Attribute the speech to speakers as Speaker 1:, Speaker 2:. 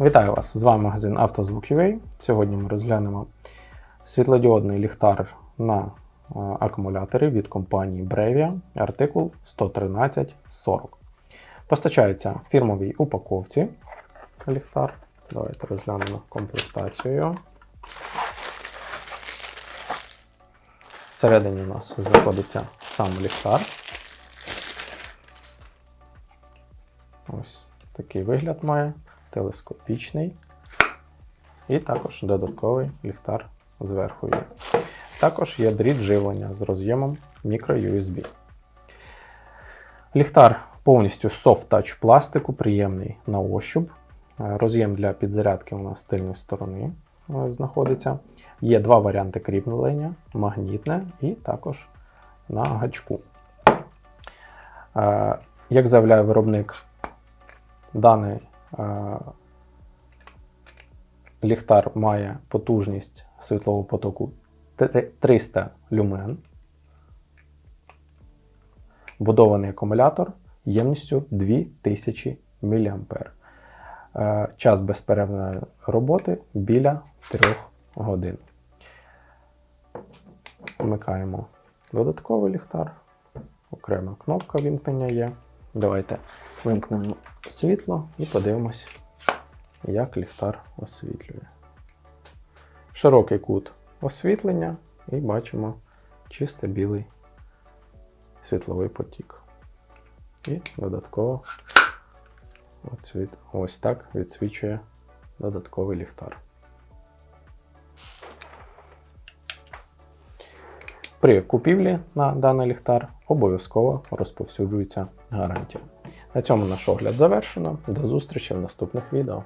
Speaker 1: Вітаю вас! З вами магазин «Автозвук.UA». Сьогодні ми розглянемо світлодіодний ліхтар на е, акумулятори від компанії Brevia, артикул 11340. Постачається в фірмовій упаковці ліхтар. Давайте розглянемо комплектацію. Всередині у нас знаходиться сам ліхтар. Ось такий вигляд має, телескопічний. І також додатковий ліхтар зверху є. Також є дріт живлення з роз'ємом microUSB. Ліхтар повністю soft touch пластику, приємний на ощуп. Е, Роз'єм для підзарядки у нас з тильної сторони е, знаходиться. Є два варіанти кріплення: магнітне і також на гачку. Е, Як заявляє виробник, даний ліхтар має потужність світлового потоку 300 люмен. Будований акумулятор ємністю 2000 мА. Е, Час безперервної роботи біля 3 годин. Вмикаємо додатковий ліхтар. Окрема кнопка вімкнення є. Давайте вимкнемо світло і подивимось, як ліхтар освітлює. Широкий кут освітлення і бачимо чисто білий світловий потік. І додатково Ось так відсвічує додатковий ліхтар. При купівлі на даний ліхтар обов'язково розповсюджується гарантія. На цьому наш огляд завершено. До зустрічі в наступних відео.